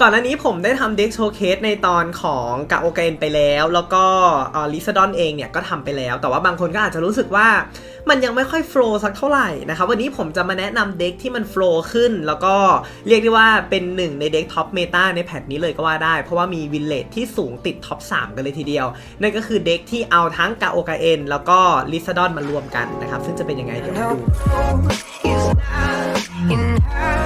ก่อนหน้านี้ผมได้ทำเด็กโชว์เคสในตอนของกาโอเกนไปแล้ว แล้วก็ลิซดอนเองเนี่ยก็ทำไปแล้ว แต่ว่าบางคนก็อาจจะรู้สึกว่ามันยังไม่ค่อยโฟล์สักเท่าไหร่นะครับวันนี้ผมจะมาแนะนำเด็กที่มันโฟล์ขึ้น แล้วก็เรียกได้ว่าเป็นหนึ่งในเด็กท็อปเมตาในแพทนี้เลยก็ว่าได้ เพราะว่ามีวินเลทที่สูงติดท็อป3 กันเลยทีเดียว นั่นก็คือเด็กที่เอาทั้งกาโอเอนแล้วก็ลิซดอนมารวมกันนะครับซึ่งจะเป็นยังไงเดี๋ยวมาดู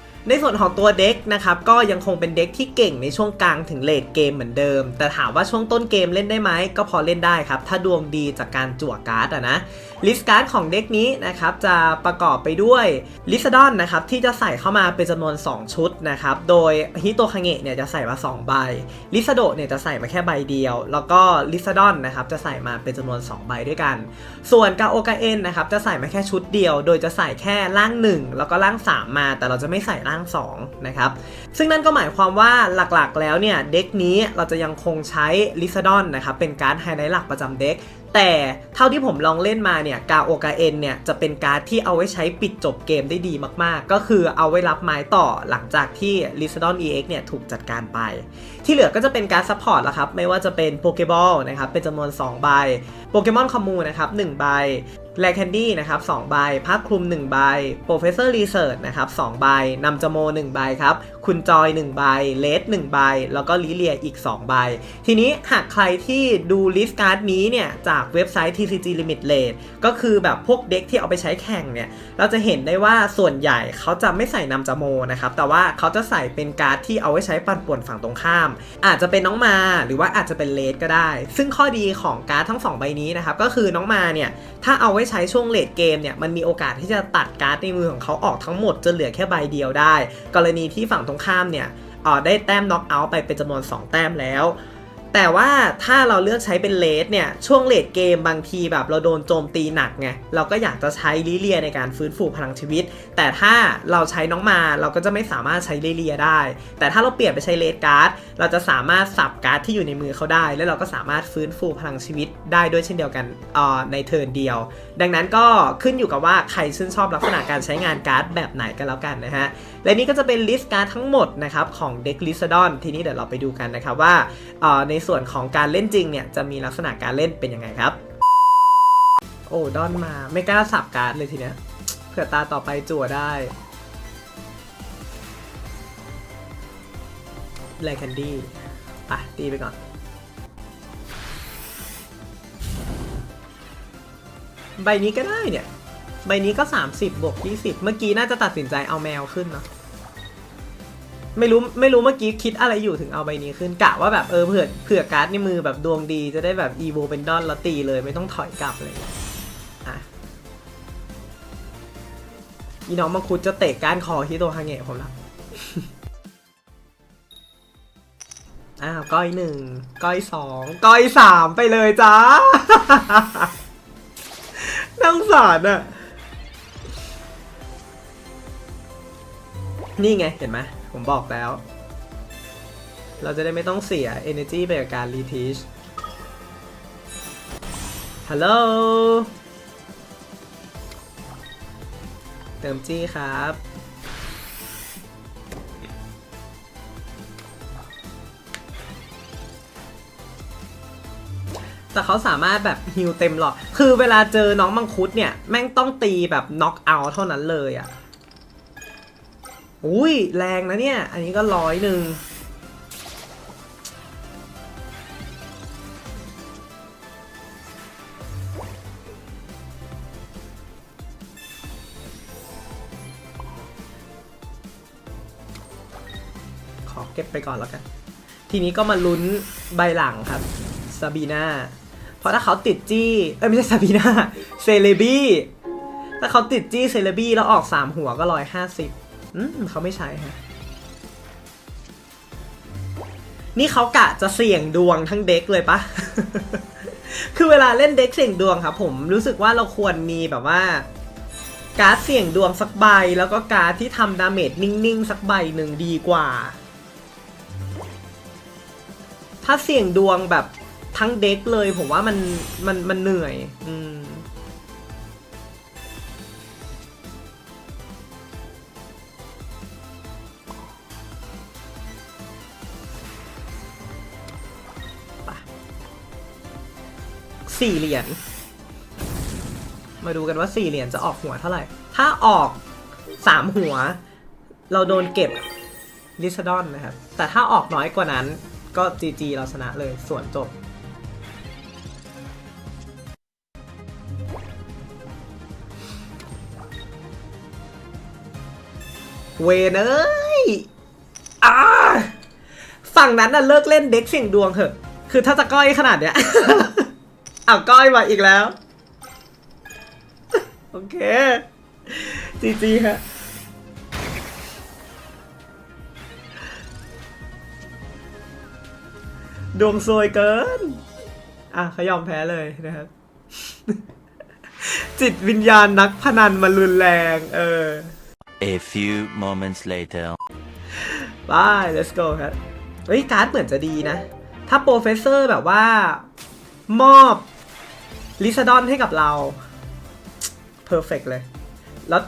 ในส่วนของตัวเด็กนะครับก็ยังคงเป็นเด็กที่เก่งในช่วงกลางถึงเลดเกมเหมือนเดิม แต่ถามว่าช่วงต้นเกมเล่นได้ไหมก็พอเล่นได้ครับ ถ้าดวงดีจากการจั่วการ์ดอะนะลิสต์การ์ดของเด็กนี้นะครับจะประกอบไปด้วยลิซดอนนะครับที่จะใส่เข้ามาเป็นจำนวน 2 ชุดนะครับโดยฮิโตคาเงะเนี่ยจะใส่มา 2 ใบลิซโดเนี่ยจะใส่มาแค่ใบเดียว แล้วก็ลิซดอนนะครับจะใส่มาเป็นจำนวน 2 ใบด้วยกัน ส่วนกาโอกาเอ็นนะครับจะใส่มาแค่ชุดเดียว โดยจะใส่แค่ร่าง 1 แล้วก็ร่าง 3 มา แต่เราจะไม่ใส่ร่าง 2 นะครับ ซึ่งนั่นก็หมายความว่าหลักๆ แล้วเนี่ย เด็กนี้เราจะยังคงใช้ลิซาดอนนะครับ เป็นการ์ดไฮไลท์หลักประจำเด็ก แต่เท่าที่ผมลองเล่นมาเนี่ย กาโอกาเอ็นเนี่ย จะเป็นการ์ดที่เอาไว้ใช้ปิดจบเกมได้ดีมากๆ ก็คือเอาไว้รับไม้ต่อหลังจากที่ลิซาดอน EX เนี่ยถูกจัดการไป ที่เหลือก็จะเป็นการซัพพอร์ตละครับ ไม่ว่าจะเป็นโปเกบอลนะครับ เป็นจำนวน2ใบ โปเกมอนคอมมูนะครับ1ใบ แลแคนดี้นะครับ2ใบพักคลุม1ใบโปรเฟสเซอร์รีเสิร์ชนะครับ2ใบนำจโม1ใบครับ คุณจอย1ใบเลส1ใบ แล้วก็ลิเลียอีก 2 ใบ ทีนี้หากใครที่ดูลิสต์การ์ดนี้เนี่ย จากเว็บไซต์ TCG Limit Rate ก็คือแบบพวกเด็กที่เอาไปใช้แข่งเนี่ย เราจะเห็นได้ว่าส่วนใหญ่เขาจะไม่ใส่นำจโมนะครับ แต่ว่าเขาจะใส่เป็นการ์ดที่เอาไว้ใช้ปั่นป่วนฝั่งตรงข้าม อาจจะเป็นน้องมาหรือว่าอาจจะเป็นเลสก็ได้ ซึ่งข้อดีของการ์ดทั้ง 2 ใบนี้นะครับก็คือน้องมาเนี่ยถ้าเอาไว้ใช้ช่วงเลดเกมเนี่ยมันมีโอกาสที่จะตัดการ์ดในมือของเขาออกทั้งหมดจนเหลือแค่ใบเดียวได้ กรณีที่ฝั่งตรงข้ามเนี่ยออได้แต้มน็อกเอาท์ไปเป็นจำนวน 2 แต้มแล้ว แต่ว่าถ้าเราเลือกใช้เป็นเลสเนี่ย ช่วงเลดเกมบางทีแบบเราโดนโจมตีหนักไง เราก็อยากจะใช้ลิเลียในการฟื้นฟูพลังชีวิต แต่ถ้าเราใช้น้องมาเราก็จะไม่สามารถใช้ลิเลียได้ แต่ถ้าเราเปลี่ยนไปใช้เลดการ์ด เราจะสามารถสับการ์ดที่อยู่ในมือเขาได้ แล้วเราก็สามารถฟื้นฟูพลังชีวิตได้ด้วยเช่นเดียวกันอ่อในเทิร์นเดียว ดังนั้นก็ขึ้นอยู่กับว่าใครชื่นชอบลักษณะการใช้งานการ์ดแบบไหนกันแล้วกันนะฮะและนี่ก็จะเป็นลิสต์การ์ดทั้งหมดนะครับของเด็กลิซดอนทีนี้เดี๋ยวเราไปดูกันนะครับว่าในส่วนของการเล่นจริงเนี่ยจะมีลักษณะการเล่นเป็นยังไงครับ โอ้ดอนมาไม่กล้าสับการ์ดเลยทีเนี้ยเผื่อตาต่อไปจั่วได้แลแคนดี้อะตีไปก่อน ใบนี้ก็ได้เนี่ย ใบนี้ก็ 30บวก20 เมื่อกี้น่าจะตัดสินใจเอาแมวขึ้นเนาะไม่รู้ไม่รู้เมื่อกี้คิดอะไรอยู่ถึงเอาใบนี้ขึ้นกะว่าแบบเออเผื่อเผื่อการ์ดในมือแบบดวงดีจะได้แบบอีโวเป็นดอนแล้วตีเลยไม่ต้องถอยกลับเลยอะอีน้องมังคุดจะเตะก้านคอฮิโตฮาเงะผมละอ้าวก้อยหนึ่งก้อยสองก้อยสามไปเลยจ้าน่าสงสารอะ นี่ไง เห็นไหมผมบอกแล้ว เราจะได้ไม่ต้องเสีย energy ไปกับการ reteach ฮัลโหล เติมจี้ครับ แต่เขาสามารถแบบฮิลเต็มหลอดคือเวลาเจอน้องมังคุดเนี่ย แม่งต้องตีแบบน็อกเอาเท่านั้นเลยอะ่ะ อุ้ยแรงนะเนี่ย อันนี้ก็ร้อยหนึ่งขอเก็บไปก่อนแล้วกัน ทีนี้ก็มาลุ้นใบหลังครับซาบีนาเพราะถ้าเขาติดจี้ เอ้ยไม่ใช่ซาบีนาเซเลบี้ ถ้าเขาติดจี้เซเลบี้แล้วออก 3 หัวก็ร้อยห้าสิบ อืมเขาไม่ใช่ฮะ นี่เขากะจะเสี่ยงดวงทั้งเด็กเลยปะ คือเวลาเล่นเด็กเสี่ยงดวงครับ ผมรู้สึกว่าเราควรมีแบบว่า การ์ดเสี่ยงดวงสักใบ แล้วก็การ์ดที่ทำดาเมจนิ่งๆ สักใบหนึ่งดีกว่า ถ้าเสี่ยงดวงแบบทั้งเด็กเลย ผมว่ามันมันมันเหนื่อย อืม สี่เหรียญ มาดูกันว่าสี่เหรียญจะออกหัวเท่าไหร่ ถ้าออกสามหัว เราโดนเก็บลิซดอนนะครับ แต่ถ้าออกน้อยกว่านั้นก็ GG เราชนะเลยส่วนจบเวนเอ้ยอ่าฝั่งนั้นน่ะเลิกเล่นเด็กเสี่ยงดวงเถอะ คือถ้าจะก้อยขนาดเนี้ย อ้าวก้อยมาอีกแล้ว โอเคจีจีฮะดวงซวยเกิน อะเขายอมแพ้เลยนะครับ จิตวิญญาณนักพนันมันรุนแรง เออ A few moments later. ไป let's go ครับ เฮ้ย การ์ดเหมือนจะดีนะ ถ้าโปรเฟสเซอร์แบบว่า มอบ ลิซาดอนให้กับเราเพอร์เฟกเลย แล้ว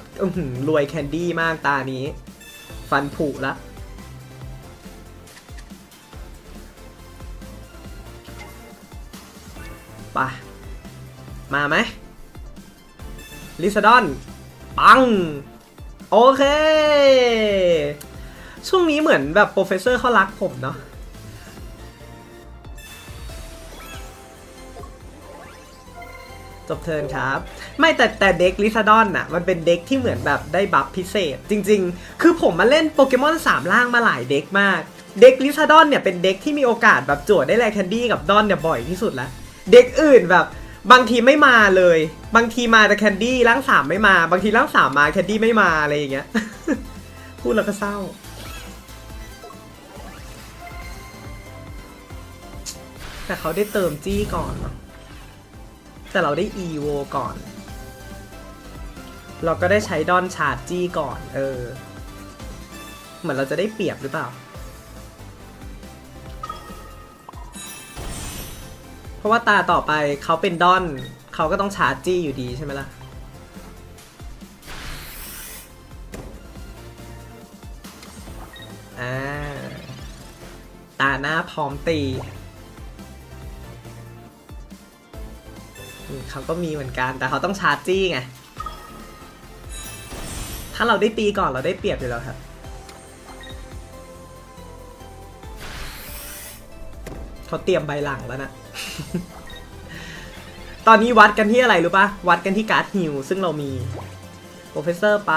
รวยแคนดี้มากตานี้ ฟันผุละไปมาไหมลิซาดอน ปัง โอเค ช่วงนี้เหมือนแบบโปรเฟสเซอร์เขารักผมเนาะ บเทิร์นครับ ไม่แต่แต่เด็กลิซาดอนน่ะมันเป็นเด็กที่เหมือนแบบได้บัฟพิเศษ จริง ๆ คือผมมาเล่นโปเกมอน3ล่างมาหลายเด็กมาก เด็กลิซาดอนเนี่ยเป็นเด็กที่มีโอกาสแบบจวดได้แลแคนดี้กับดอนเนี่ยบ่อยที่สุดแล้วเด็กอื่นแบบบางทีไม่มาเลย บางทีมาแต่แคนดี้ร่างสามไม่มา บางทีร่างสามมาแคนดี้ไม่มาอะไรอย่างเงี้ย พูดแล้วก็เศร้า แต่เขาได้เติมจี้ก่อนเนอะ แต่เราได้ EVO ก่อน เราก็ได้ใช้ดอนชาร์จจี้ก่อน เออ เหมือนเราจะได้เปรียบหรือเปล่า เพราะว่าตาต่อไปเขาเป็นดอน เขาก็ต้องชาร์จจี้อยู่ดีใช่ไหมล่ะอ่าตาหน้าพร้อมตี เขาก็มีเหมือนกัน แต่เขาต้องชาร์จจี้ไง ถ้าเราได้ตีก่อนเราได้เปรียบอยู่แล้วครับ เขาเตรียมใบหลังแล้วนะ ตอนนี้วัดกันที่อะไรรู้ปะวัดกันที่การ์ดฮิลซึ่งเรามี โปรเฟสเซอร์ไป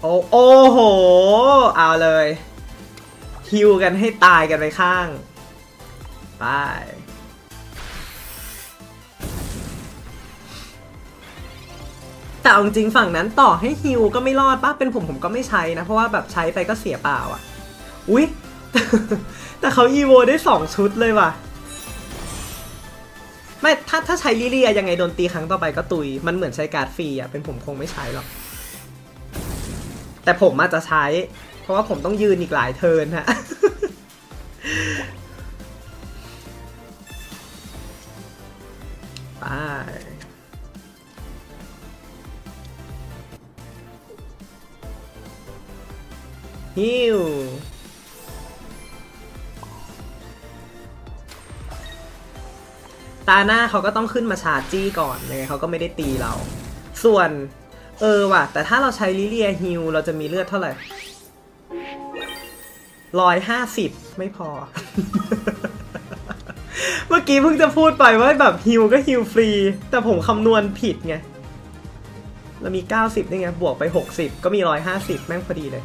โอ้โอ้โห เอาเลยฮิวกันให้ตายกันไปข้าง ไปแต่เอาจริงฝั่งนั้นต่อให้ฮิวก็ไม่รอดปะเป็นผมผมก็ไม่ใช้นะ เพราะว่าแบบใช้ไปก็เสียเปล่าอะ อุ๊ย แต่เขาอีโวได้สองชุดเลยว่ะ ไม่ ถ้าถ้าใช้ลิเลียยังไงโดนตีครั้งต่อไปก็ตุย มันเหมือนใช้การ์ดฟรีอะ เป็นผมคงไม่ใช้หรอก แต่ผมอาจจะใช้ เพราะว่าผมต้องยืนอีกหลายเทิร์นฮะ ฮิวตาหน้าเขาก็ต้องขึ้นมาชาร์จี้ก่อนยังไงเขาก็ไม่ได้ตีเรา ส่วน เออว่ะ แต่ถ้าเราใช้ลิเลียฮิลเราจะมีเลือดเท่าไหร่ร้อยห้าสิบไม่พอ เมื่อกี้เพิ่งจะพูดไปว่าแบบฮิลก็ฮิลฟรี แต่ผมคำนวณผิดไงเรามี 90นี่ไงบวกไป 60 ก็มี 150 แม่งพอดีเลย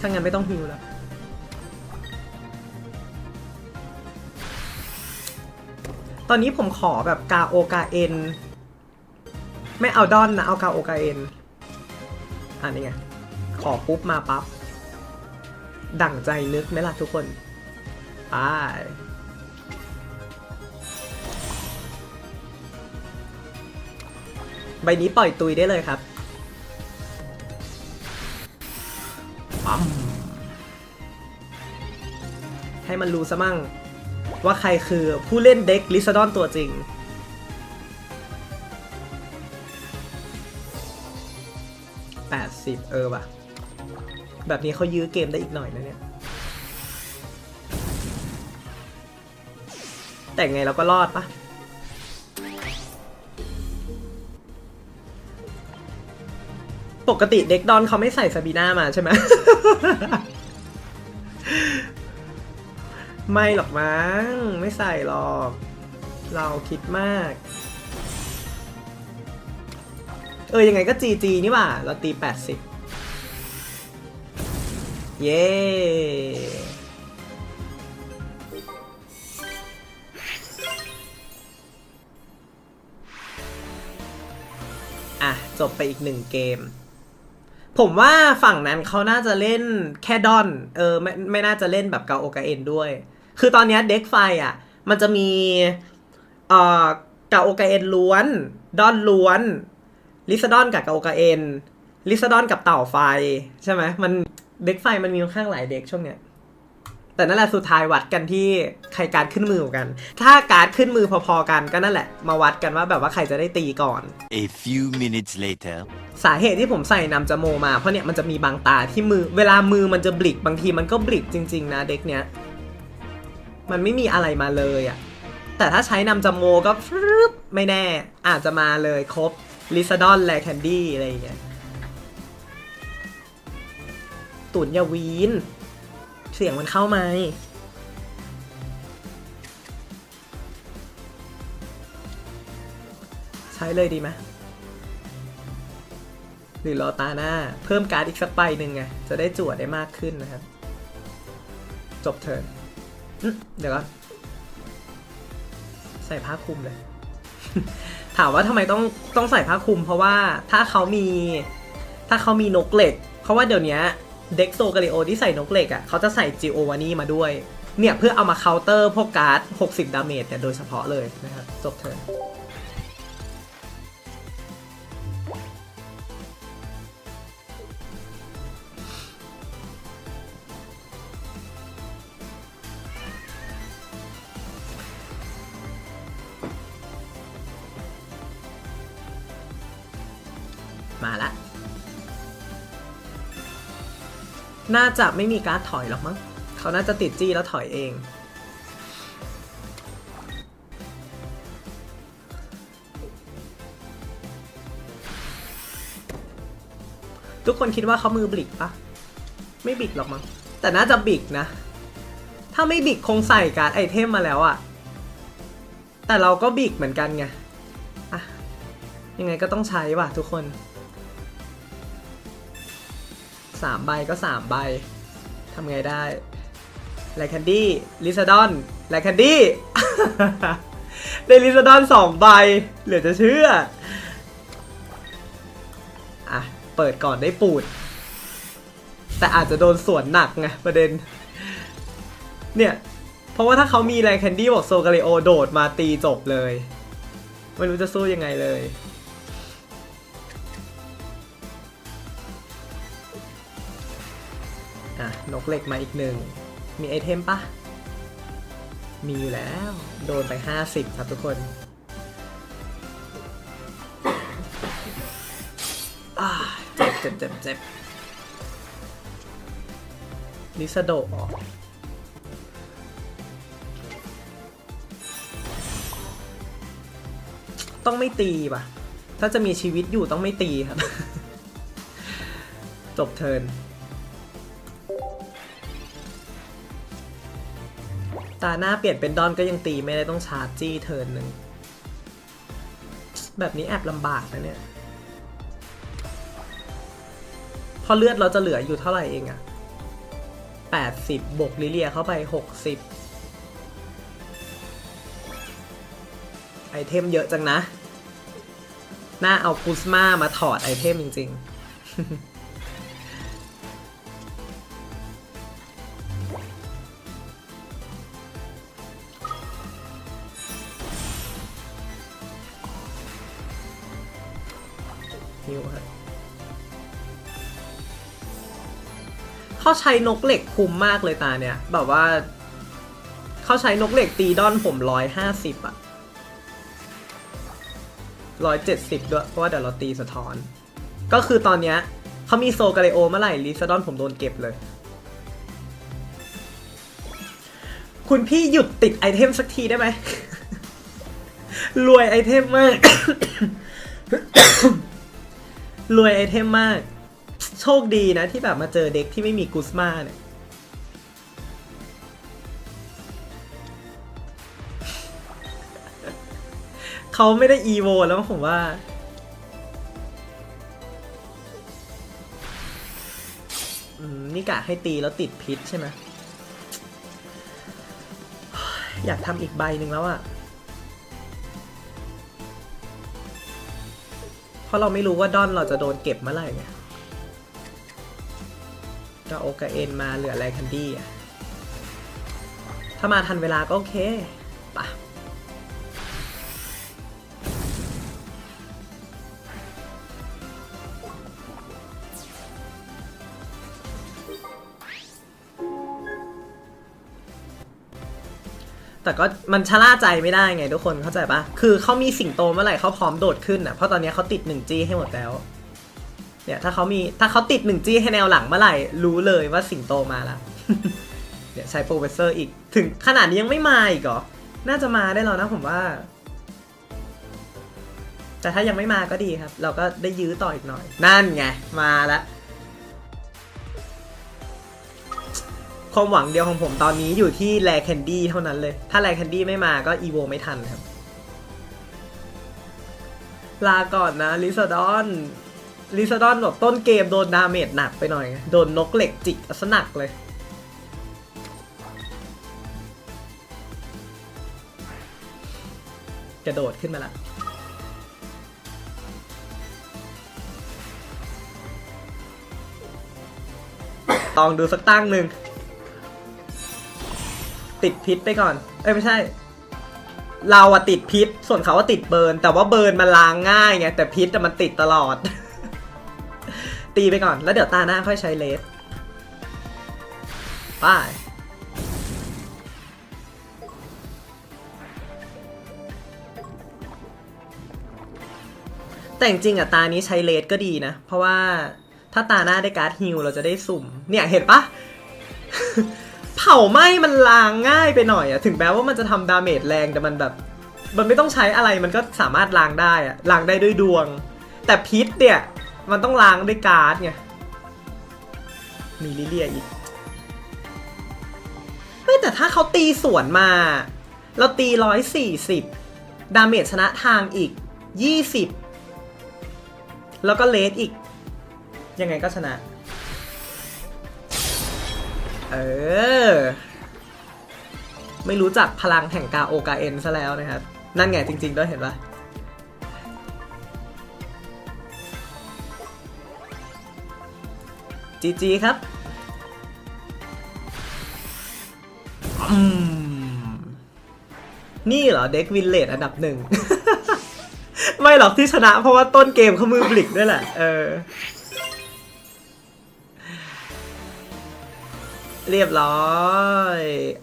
ถ้างั้นไม่ต้องฮิลแล้ว ตอนนี้ผมขอแบบกาโอกาเอ็นไม่เอาดอนนะ เอากาโอกาเอ็นอ่านี่ไงขขอปุ๊บมาปั๊บ ดั่งใจนึกไหมล่ะทุกคน ไปใบนี้ปล่อยตุยได้เลยครับปั๊มให้มันรู้ซะมั่ง ว่าใครคือผู้เล่นเด็กลิซาดอนตัวจริง 80 เออว่ะ แบบนี้เขายื้อเกมได้อีกหน่อยนะเนี่ย แต่ไงเราก็รอดปะปกติเด็กดอนเขาไม่ใส่ซาบีน่ามาใช่ไหม ไม่หรอกมั้ง ไม่ใส่หรอก เราคิดมาก เออยังไงก็จีจีนี่หว่า เราตี 80 เย้ จบไปอีกหนึ่งเกม ผมว่าฝั่งนั้นเขาน่าจะเล่นแค่ดอน เออไม่ไม่น่าจะเล่นแบบเกาโอกาเอ็นด้วย คือตอนนี้เด็กไฟอะ มันจะมีเอ่อเกาโอกาเอ็นล้วน ดอนล้วน ลิซาดอนกับเกาโอกาเอ็นลิซาดอนกับเต่าไฟ ใช่ไหมมันเด็กไฟมันมีค่อนข้างหลายเด็กช่วงเนี้ย แต่นั่นแหละสุดท้ายวัดกันที่ใครการดขึ้นมือกว่ากัน ถ้าการดขึ้นมือพอๆกันก็นั่นแหละ มาวัดกันว่าแบบว่าใครจะได้ตีก่อน A few minutes later. สาเหตุที่ผมใส่นำจโมมาเพราะเนี่ยมันจะมีบางตาที่มือ เวลามือมันจะบลิกบางทีมันก็บลิกจริง ๆ นะเด็กเนี้ย มันไม่มีอะไรมาเลยอะแต่ถ้าใช้นำจโมก็ฟรึบไม่แน่ อาจจะมาเลยครบลิซาดอนแลแคนดี้อะไรอย่างเงี้ยตุนอยาวีน เสียงมันเข้าไหมใช้เลยดีไหมหรือรอตาหน้า เพิ่มการ์ดอีกสักใบหนึ่งไง จะได้จั่วได้มากขึ้นนะครับ จบเทิร์นอื้อเดี๋ยวก่อนใส่ผ้าคลุมเลย ถามว่าทำไมต้องต้องใส่ผ้าคลุม เพราะว่าถ้าเขามี ถ้าเขามีนกเหล็ก เพราะว่าเดี๋ยวนี้ เด็กโซกาลิโอที่ใส่นกเหล็กอะเขาจะใส่จิโอวานี่มาด้วย เนี่ยเพื่อเอามาเคาน์เตอร์พวกการ์ด 60 ดาเมจเนี่ยโดยเฉพาะเลยนะครับจบเทิร์น น่าจะไม่มีการถอยหรอกมั้งเขาน่าจะติดจี้แล้วถอยเอง ทุกคนคิดว่าเขามือบิกปะไม่บิกหรอกมั้งแต่น่าจะบิกนะ ถ้าไม่บิกคงใส่การไอเทมมาแล้วอะแต่เราก็บิกเหมือนกันไงอะยังไงก็ต้องใช้ว่ะทุกคน สามใบก็สามใบทำไงได้ไลแคนดี้ลิซาดอนไลแคนดี้ได้ลิซาดอนสองใบ เหลือจะเชื่อ อะ เปิดก่อนได้ปูด แต่อาจจะโดนสวนหนักไงประเด็น เนี่ย เพราะว่าถ้าเขามีแรงแคนดี้บอกโซกาเลโอโดดมาตีจบเลย ไม่รู้จะสู้ยังไงเลย กเหล็กมาอีกหนึ่ง มีไอเทมปะ มีอยู่แล้ว โดนไป 50 ครับทุกคนเจ็บเจ็บเจ็บเจ็บลิซาโดออกต้องไม่ตีป่ะ ถ้าจะมีชีวิตอยู่ต้องไม่ตีครับ จบเทิร์น ตาหน้าเปลี่ยนเป็นดอนก็ยังตีไม่ได้ต้องชาร์จจี้เทิร์นหนึ่ง แบบนี้แอบลำบากนะเนี่ย พอเลือดเราจะเหลืออยู่เท่าไหร่เองอะ80 บวกลิเลียเข้าไป 60 ไอเทมเยอะจังนะ น่าเอากุสมามาถอดไอเทมจริง ๆิวฮะเขาใช้นกเหล็กคุ้มมากเลยตาเนี่ย แบบว่า เขาใช้นกเหล็กตีดอนผมร้อยห้าสิบอะร้อยเจ็ดสิบด้วย เพราะว่าเดี๋ยวเราตีสะท้อน ก็คือตอนเนี้ยเขามีโซกาเลโอเมื่อไหร่ลิซาดอนผมโดนเก็บเลย คุณพี่หยุดติดไอเทมสักทีได้ไหมรวยไอเทมมาก รวยไอเทมมาก โชคดีนะที่แบบมาเจอเด็กที่ไม่มีกุสมาเนี่ย เขาไม่ได้อีโวแล้วผมว่าอืมนี่กะให้ตีแล้วติดพิษใช่ไหมอยากทำอีกใบหนึ่งแล้วอะเราะเราไม่รู้ว่าดอนเราจะโดนเก็บเมื่อไหร่ไงก็โอกาเอ็นมาเหลืออะไรคันดี้อะถ้ามาทันเวลาก็โอเคปะ แต่ก็มันชะล่าใจไม่ได้ไงทุกคนเข้าใจปะคือเขามีสิงโตเมื่อไหร่เขาพร้อมโดดขึ้นอะเพราะตอนนี้เขาติดหนึ่งจีให้หมดแล้วเนี่ยถ้าเขามีถ้าเขาติดหนึ่งจี้ให้แนวหลังเมื่อไหร่รู้เลยว่าสิงโตมาแล้วเนี่ยใช้โปรเฟสเซอร์อีกถึงขนาดนี้ยังไม่มาอีกเหรอน่าจะมาได้แล้วนะผมว่า แต่ถ้ายังไม่มาก็ดีครับ เราก็ได้ยื้อต่ออีกหน่อย นั่นไง มาแล้ว ความหวังเดียวของผมตอนนี้อยู่ที่แลแคนดี้เท่านั้นเลย ถ้าแลแคนดี้ไม่มาก็อีโวไม่ทันครับ ลาก่อนนะลิซาดอนลิซาดอนแบบต้นเกมโดนดาเมจหนักไปหน่อย โดนนกเหล็กจิกซะหนักเลย กระโดดขึ้นมาละลองดูสักตั้งหนึ่ง ติดพิษไปก่อน เอ้ยไม่ใช่ เราอะติดพิษ ส่วนเขาว่าติดเบิร์น แต่ว่าเบิร์นมันล้างง่ายไง แต่พิษอะมันติดตลอด ตีไปก่อน แล้วเดี๋ยวตาหน้าค่อยใช้เลสไป้าแต่จริงอะตานี้ใช้เลสก็ดีนะ เพราะว่าถ้าตาหน้าได้การ์ดฮิลเราจะได้สุ่ม เนี่ยเห็นปะ เผาไหม้มันลางง่ายไปหน่อยอะถึงแม้ว่ามันจะทำดาเมจแรงแต่มันแบบ มันไม่ต้องใช้อะไรมันก็สามารถล้างได้อะล้างได้ด้วยดวง แต่พิษเนี่ย มันต้องล้างด้วยการ์ดไงมีลิเลียอีกเฮ้ยแต่ถ้าเขาตีสวนมา เราตีร้อยสี่สิบดาเมจชนะทางอีกยี่สิบแล้วก็เลสอีก ยังไงก็ชนะ เออ ไม่รู้จักพลังแห่งกาโอกาเอ็นซะแล้วนะครับ นั่นไงจริง ๆ ด้วยเห็นปะจีจีครับอืมนี่เหรอ เด็กวินเลดอันดับหนึ่ง ไม่หรอกที่ชนะเพราะว่าต้นเกมเขามือบลิกด้วยแหละ เออ เรียบร้อย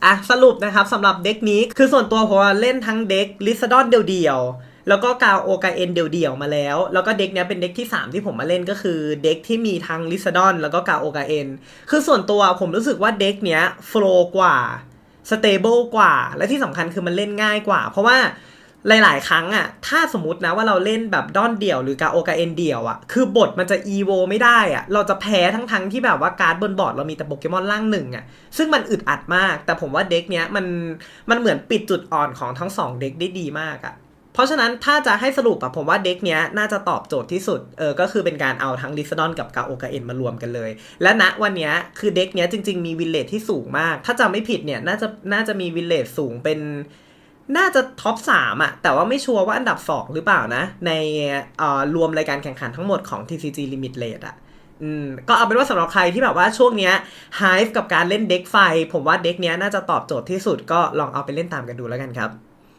อะสรุปนะครับสำหรับเด็กนี้คือส่วนตัวผมเล่นทั้งเด็กลิซดอนเดียวแล้วก็กาวโอกาเอ็นเดียวๆมาแล้ว แล้วก็เด็กเนี้ยเป็นเด็กที่ 3 ที่ผมมาเล่นก็คือเด็กที่มีทั้งลิซดอนแล้วก็กาวโอกาเอ็นคือส่วนตัวผมรู้สึกว่าเด็กเนี้ยโฟล์กว่าสเตเบิลกว่า และที่สำคัญคือมันเล่นง่ายกว่า เพราะว่า หลาย ๆ ครั้งอะถ้าสมมตินะว่าเราเล่นแบบด้อนเดี่ยวหรือกาโอกาเอ็นเดี่ยวอะคือบทมันจะอีโวไม่ได้อะเราจะแพ้ทั้งทั้งๆที่แบบว่าการ์ดบนบอร์ดเรามีแต่โปเกมอนล่างหนึ่งอะซึ่งมันอึดอัดมาก แต่ผมว่าเด็กเนี้ยมันมันเหมือนปิดจุดอ่อนของทั้งสองเด็กได้ดีมากอะเพราะฉะนั้นถ้าจะให้สรุปอะผมว่าเด็กเนี้ยน่าจะตอบโจทย์ที่สุดเออก็คือเป็นการเอาทั้งลิซดอนกับกาโอกาเอ็นมารวมกันเลย และณวันเนี้ยคือเด็กเนี้ยจริง ๆ มีวิลเลจที่สูงมาก ถ้าจำไม่ผิดเนี่ยน่าจะน่าจะมีวิลเลจสูงเป็น น่าจะท็อป3อะแต่ว่าไม่ชัวร์ว่าอันดับสองหรือเปล่านะ ในเอ่อรวมรายการแข่งขันทั้งหมดของ TCG Limit Rate อะอืมก็เอาเป็นว่าสำหรับใครที่แบบว่าช่วงเนี้ยไฮฟ์กับการเล่นเด็กไฟ ผมว่าเด็กเนี้ยน่าจะตอบโจทย์ที่สุดก็ลองเอาไปเล่นตามกันดูแล้วกันครับ